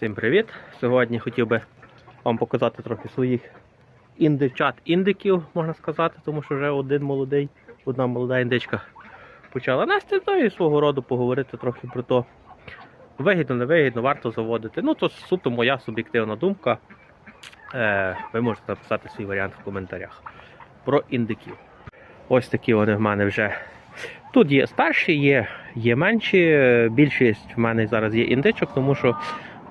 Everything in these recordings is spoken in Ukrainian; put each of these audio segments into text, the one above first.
Всім привіт! Сьогодні хотів би вам показати трохи своїх індичат індиків, можна сказати, тому що вже один молодий, одна молода індичка почала нести, то і свого роду поговорити трохи про то. Вигідно, не вигідно, варто заводити. Ну, то суто моя суб'єктивна думка. Е, ви можете написати свій варіант в коментарях про індиків. Ось такі вони в мене вже. Тут є старші, є, є менші. Більшість в мене зараз є індичок, тому що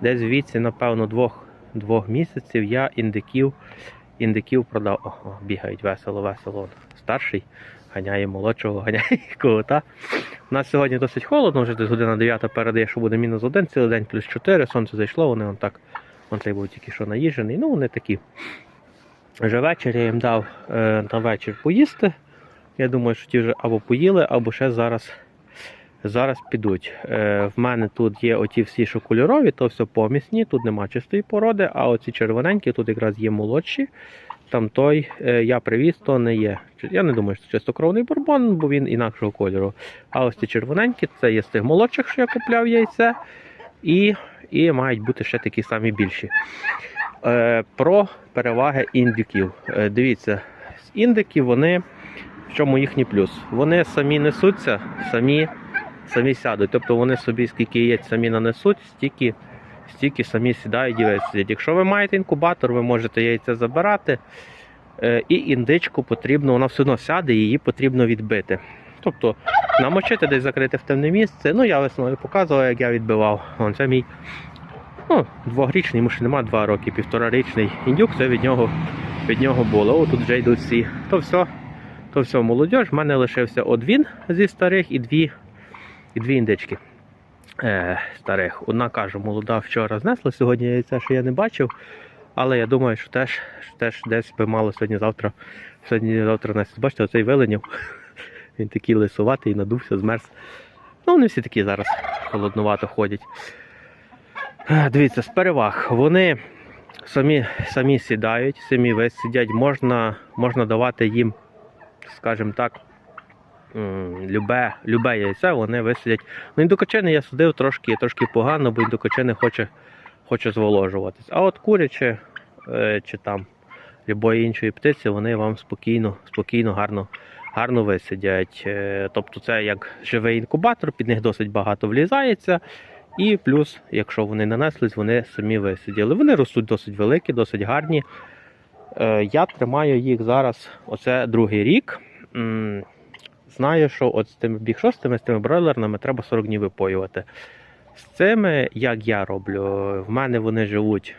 десь віці, напевно, двох, двох місяців я індиків, індиків продав. Ого, бігають весело, весело. Старший ганяє молодшого, ганяє кота. У нас сьогодні досить холодно, вже десь година 9 передає, що буде мінус 1, цілий день плюс 4, сонце зайшло, вони он так, он цей був тільки що наїжений. Ну, вони такі. Вже вечір я їм дав е, на вечір поїсти. Я думаю, що ті вже або поїли, або ще зараз, зараз підуть. Е, в мене тут є оті всі, що кольорові, то все помісні, тут нема чистої породи, а оці червоненькі тут якраз є молодші. Там той е, я привіз, то не є. Я не думаю, що це чистокровний бурбон, бо він інакшого кольору. А ось ці червоненькі, це є з тих молодших, що я купляв яйце. І, і мають бути ще такі самі більші. Е, про переваги індиків. Е, дивіться, з індиків вони. В чому їхній плюс? Вони самі несуться, самі, самі сядуть. Тобто вони собі скільки яєць самі нанесуть, стільки, стільки самі сідають і висидять. Якщо ви маєте інкубатор, ви можете яйця забирати. Е, І індичку потрібно, вона все одно сяде, її потрібно відбити. Тобто намочити десь закрити в темне місце. Ну, я весною показував, як я відбивав. Вон, це мій ну, двохрічний, йому ще нема два роки, півторарічний індюк, це від нього, від нього було. О, тут вже йдуть всі. То все, то все, молодь. В мене лишився один зі старих і дві, і дві індички е, старих. Одна кажу, молода вчора знесла, сьогодні яйця, що я не бачив. Але я думаю, що теж, що теж десь би мало сьогодні-завтра сьогодні-завтра нести. Бачите, оцей виленів. Він такий лисуватий, надувся, змерз. Ну, вони всі такі зараз холоднувато ходять. Е, Дивіться, з переваг. Вони самі, самі сідають, самі весь сидять. Можна, можна давати їм, скажімо так, любе, любе яйце, вони висидять. Ну, індокочини я судив трошки, трошки погано, бо індокочини хоче, хоче зволожуватись. А от куряче е, чи там любої іншої птиці, вони вам спокійно, спокійно, гарно, гарно висидять. Е, Тобто це як живий інкубатор, під них досить багато влізається. І плюс, якщо вони нанеслись, вони самі висиділи. Вони ростуть досить великі, досить гарні. Е, Я тримаю їх зараз, оце другий рік. Знаю, що от з тими біг шостими, з тими бройлерними треба 40 днів випоювати. З цими, як я роблю, в мене вони живуть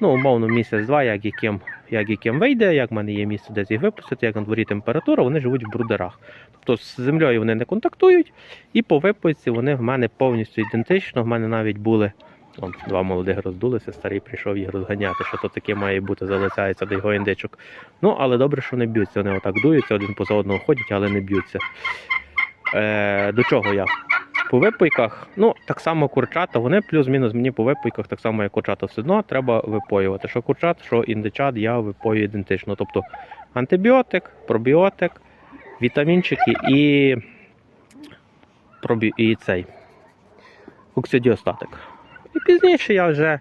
ну, умовно місяць-два, як яким, як яким вийде, як в мене є місце, де їх випустити, як на дворі температура, вони живуть в брудерах. Тобто з землею вони не контактують, і по випойці вони в мене повністю ідентично. В мене навіть були он, два молодих роздулися, старий прийшов їх розганяти, що то таке має бути, залицяється до його індичок. Ну, але добре, що не б'ються. Вони отак дуються, один поза одного ходять, але не б'ються. Е, до чого я? По випойках, ну, так само курчата, вони плюс-мінус мені по випойках, так само як курчата, все одно треба випоювати. Що курчат, що індичат, я випою ідентично. Тобто антибіотик, пробіотик, вітамінчики і, пробі... і цей оксидіостатик. І пізніше я вже,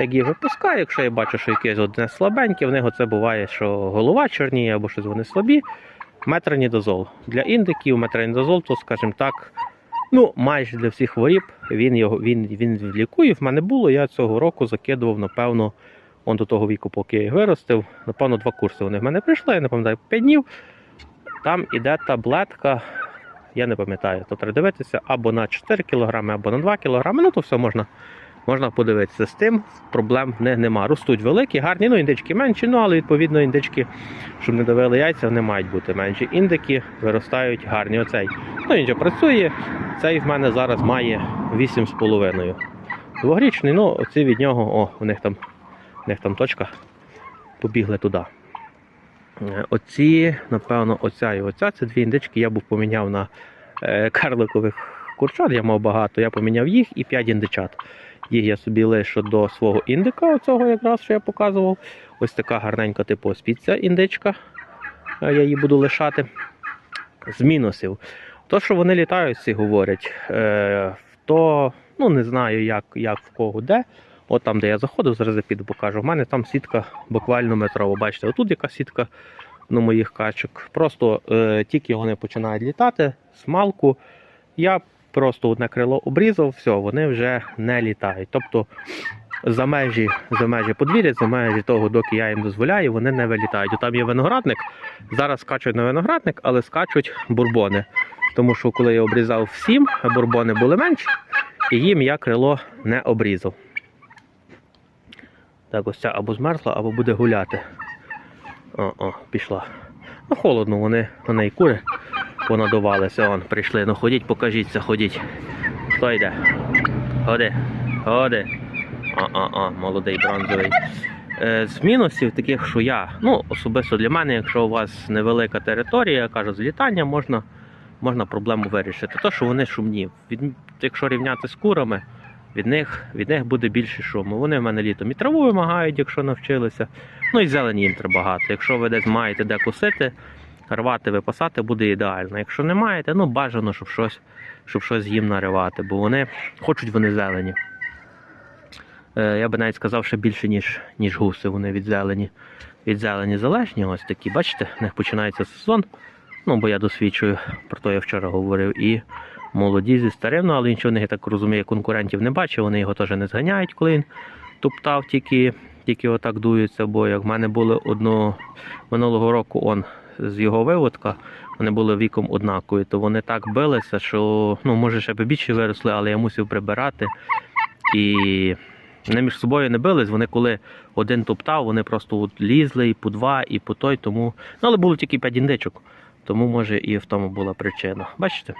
як їх випускаю, якщо я бачу, що якесь одне слабеньке, в них оце буває, що голова чорніє або щось вони слабі. Метронідозол. Для індиків метронідозол, то, скажімо так, ну, майже для всіх хворіб він його він, він лікує. В мене було, я цього року закидував, напевно, он до того віку, поки я їх виростив. Напевно, два курси вони в мене прийшли, я не пам'ятаю, 5 днів. Там іде таблетка, я не пам'ятаю, то треба дивитися або на 4 кг, або на 2 кг. Ну, то все можна, можна подивитися. З тим проблем не, нема. Ростуть великі, гарні, ну індички менші, ну але відповідно індички, щоб не давили яйця, вони мають бути менші. Індики виростають гарні. Оцей. Ну, він працює. Цей в мене зараз має 8,5. Двогрічний, ну оці від нього, о, у них там, у них там точка. Побігли туди. Е, Оці, напевно, оця і оця це дві індички. Я був поміняв на е, карликових курчат, я мав багато, я поміняв їх і 5 індичат. Їх я собі лишу до свого індика, оцього якраз, що я показував. Ось така гарненька, типу оспіця індичка. Е, Я її буду лишати. З мінусів. То, що вони літають, всі говорять, е, то ну не знаю, як, як в кого де. От там, де я заходив, зараз я піду покажу. У мене там сітка буквально метрова. Бачите, отут яка сітка на моїх качок. Просто е, тільки вони починають літати, смалку. Я просто одне крило обрізав, все, вони вже не літають. Тобто за межі, за межі подвір'я, за межі того, доки я їм дозволяю, вони не вилітають. От Там є виноградник. Зараз скачуть на виноградник, але скачуть бурбони. Тому що коли я обрізав всім, бурбони були менші, і їм я крило не обрізав. Так, ось ця або змерзла, або буде гуляти. О, о, пішла. Ну, холодно, вони на неї кури понадувалися. Вон, прийшли. Ну ходіть, покажіться, ходіть. Хто йде? Ходи, ходи. О-о-о, молодий бронзовий. Е, з мінусів таких, що я, ну, особисто для мене, якщо у вас невелика територія, кажу, злітання можна, можна проблему вирішити. То, що вони шумні. Від, якщо рівняти з курами, від них, від них буде більше шуму. Вони в мене літом і траву вимагають, якщо навчилися. Ну і зелені їм треба багато. Якщо ви десь маєте де кусити, рвати, випасати, буде ідеально. Якщо не маєте, ну бажано, щоб щось, щоб щось їм наривати, бо вони хочуть вони зелені. Е, я би навіть сказав, що більше, ніж, ніж гуси. Вони від зелені, від зелені залежні. Ось такі, бачите, в них починається сезон. Ну, бо я досвідчую, про то я вчора говорив. І молоді зі старим, ну, але нічого них, так розумію, конкурентів не бачив, вони його теж не зганяють, коли він туптав, тільки, тільки отак дуються. Бо як в мене було одно минулого року он з його виводка, вони були віком однакові, то вони так билися, що ну, може ще б більше виросли, але я мусив прибирати. І вони між собою не бились, вони коли один топтав, вони просто от лізли і по два, і по той, тому. Ну, але було тільки п'ять індичок, тому може і в тому була причина. Бачите?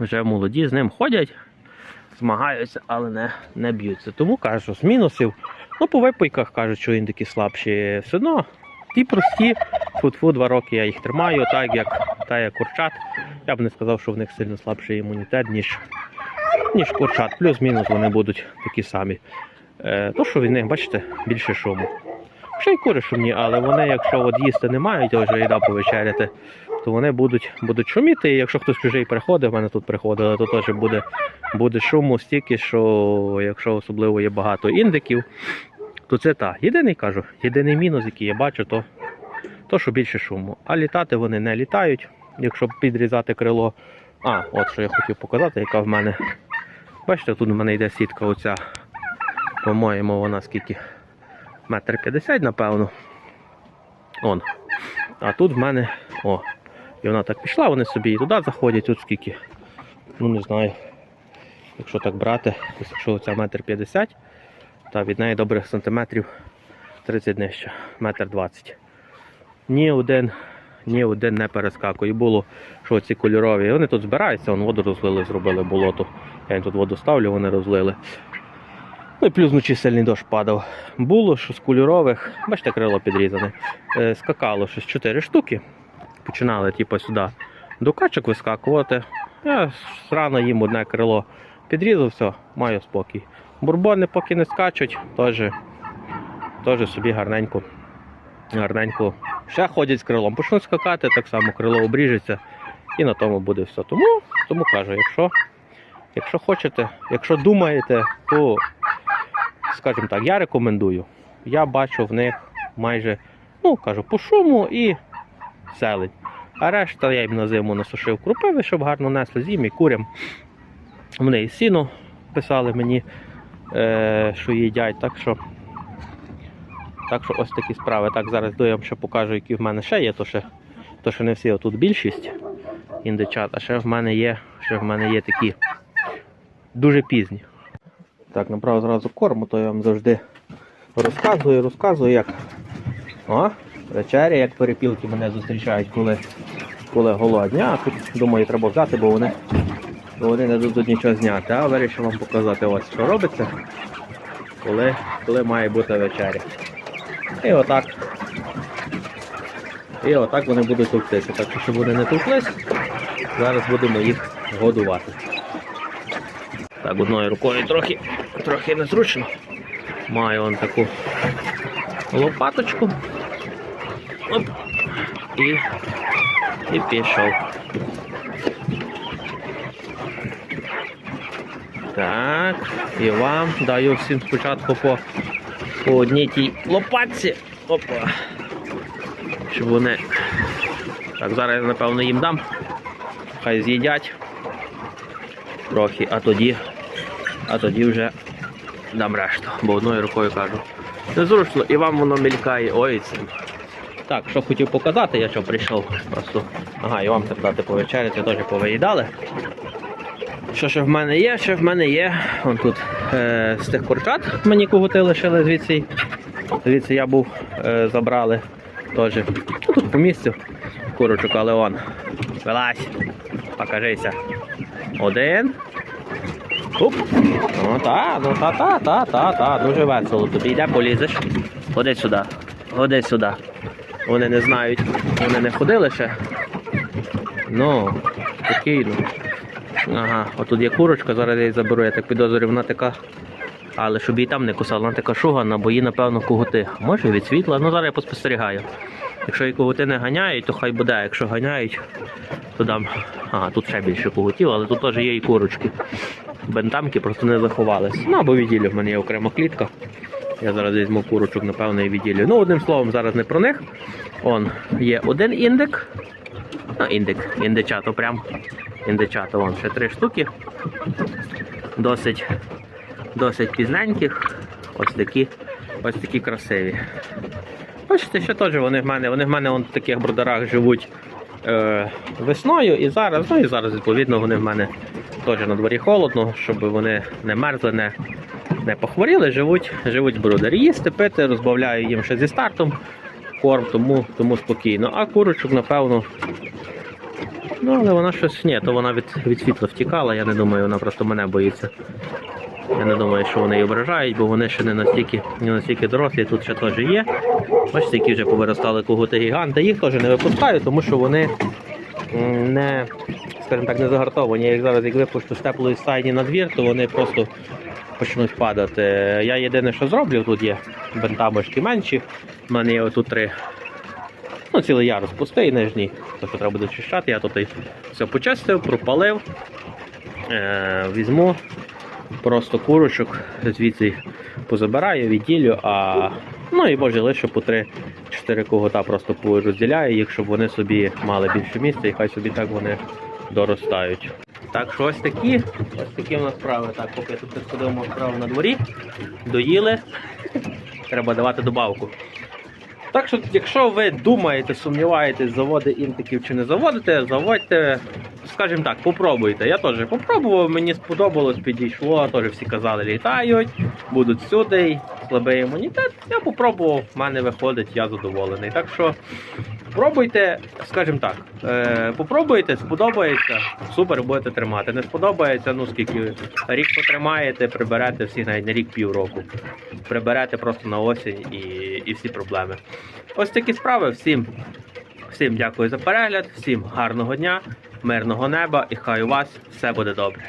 Вже молоді з ним ходять, змагаються, але не, не б'ються. Тому кажу, з мінусів. Ну, по випойках кажуть, що індики слабші. Все одно ті прості, фу два роки я їх тримаю, так як, так як курчат. Я б не сказав, що в них сильно слабший імунітет, ніж, ніж курчат. Плюс-мінус вони будуть такі самі. Е, то, що від них, бачите, більше шуму. Ще й кури шумні, але вони, якщо от їсти не мають, а вже їда повечеряти, то вони будуть, будуть шуміти. І якщо хтось чужий приходить, в мене тут приходили, то теж буде, буде шуму стільки, що якщо особливо є багато індиків, то це та. Єдиний кажу, єдиний мінус, який я бачу, то, то що більше шуму. А літати вони не літають, якщо підрізати крило. А, от що я хотів показати, яка в мене. Бачите, тут в мене йде сітка оця. По-моєму, вона скільки? Метр 50, напевно. Он. А тут в мене... О! І вона так пішла, вони собі і туди заходять, от скільки. Ну не знаю. Якщо так брати, якщо оця метр 50, та від неї добрих сантиметрів 30 нижче, метр 20. Ні один ні один не перескакує. Було, що ці кольорові. Вони тут збираються, вон воду розлили, зробили болото. Я їм тут воду ставлю, вони розлили. Ну і плюс вночі сильний дощ падав. Було, що з кольорових, бачите, крило підрізане. Е, скакало щось 4 штуки. Починали типу, сюди до качок вискакувати. Я рано їм одне крило підрізав, все, маю спокій. Бурбони поки не скачуть, теж, теж собі гарненько, гарненько ще ходять з крилом. Почнуть скакати, так само крило обріжеться і на тому буде все. Тому, тому кажу, якщо, якщо хочете, якщо думаєте, то скажімо так, я рекомендую. Я бачу в них майже, ну кажу, по шуму і зелень. А решта я їм на зиму насушив крупиви, щоб гарно несли з'їм і курям. Вони і сіно писали мені, е, що їдять. Так що, так що ось такі справи. Так, зараз я вам ще покажу, які в мене ще є, то ще, то ще не всі, а більшість індичат, а ще в мене є, ще в мене є такі дуже пізні. Так, набрав зразу корму, то я вам завжди розказую, розказую, як. О, вечеря, як перепілки мене зустрічають, коли, коли голодні. А тут, думаю, треба взяти, бо вони, вони не дадуть нічого зняти. А вирішив вам показати ось, що робиться, коли, коли має бути вечеря. І отак. І отак вони будуть товктися. Так що, щоб вони не товклись, зараз будемо їх годувати. Так, одною рукою трохи, трохи незручно. Маю он таку лопаточку. Оп. І, і пішов. Так, і вам даю всім спочатку по, по одній тій лопатці. Опа. Щоб вони. Так, зараз я напевно їм дам. Хай з'їдять трохи, а тоді, а тоді вже дам решту, бо одною рукою кажу. Незручно, і вам воно мількає. Ой, цим. Так, що хотів показати, я що прийшов просто. Ага, і вам так дати повечеряти, теж повиїдали. Що ще в мене є? Ще в мене є. Вон тут е, з тих курчат мені коготи лишили звідси. Звідси я був, е, забрали теж. Ну, тут по місцю курочок, але он. Вилазь, покажися. Один. Оп. Ну та, ну та, та, та, та, та, дуже весело. Тобі йде, полізеш. Ходи сюди. Ходи сюди. Вони не знають, вони не ходили ще. Ну, спокійно. Ага, отут є курочка, зараз я її заберу, я так підозрюю, вона така. Але щоб її там не кусала, вона така шугана, бо їй, напевно, коготи. Може від світла, ну зараз я поспостерігаю. Якщо її коготи не ганяють, то хай буде. Якщо ганяють, то дам. Ага, тут ще більше коготів, але тут теж є і курочки. Бентамки просто не заховались. Ну або відділю, в мене є окрема клітка. Я зараз візьму курочок, напевно, і відділю. Ну, одним словом, зараз не про них. Он є один індик. Ну, індик, індичато прям. Індичато, вон ще три штуки. Досить, досить пізненьких. Ось такі, ось такі красиві. Бачите, ще теж вони в мене, вони в мене вон в таких бродарах живуть е, весною і зараз, ну і зараз, відповідно, вони в мене теж на дворі холодно, щоб вони не мерзли, не, не похворіли, живуть, живуть в бродарі. Їсти, пити, розбавляю їм ще зі стартом корм, тому, тому спокійно. А курочок, напевно. Ну, але вона щось ні, то вона від, від світла втікала, я не думаю, вона просто мене боїться. Я не думаю, що вони її ображають, бо вони ще не настільки, не настільки дорослі, тут ще теж є. Бачите, які вже повиростали коготи гіганти. Їх теж не випускаю, тому що вони не, скажімо так, не загартовані. Я їх зараз як випущу з теплої стайні на двір, то вони просто почнуть падати. Я єдине, що зроблю, тут є бентамочки менші. У мене є отут три. Ну, цілий ярус пустий, нижній, що треба буде чищати. Я тут і все почистив, пропалив. Е, візьму просто курочок, звідси позабираю, відділю, а ну і може лише по 3-4 когота просто розділяю їх, щоб вони собі мали більше місця і хай собі так вони доростають. Так що ось такі, ось такі в нас справи. Так, поки тут сходимо справу на дворі, доїли, треба давати добавку. Так що, якщо ви думаєте, сумніваєтесь, заводи інтиків чи не заводите, заводьте, скажімо так, попробуйте. Я теж попробував, мені сподобалось, підійшло, теж всі казали, літають, будуть сюди, слабий імунітет. Я попробував, в мене виходить, я задоволений. Так що пробуйте, скажімо так, е, попробуйте, сподобається, супер, будете тримати. Не сподобається, ну скільки рік потримаєте, приберете всі навіть на рік півроку. Приберете просто на осінь і, і всі проблеми. Ось такі справи. Всім, всім дякую за перегляд, всім гарного дня, мирного неба і хай у вас все буде добре.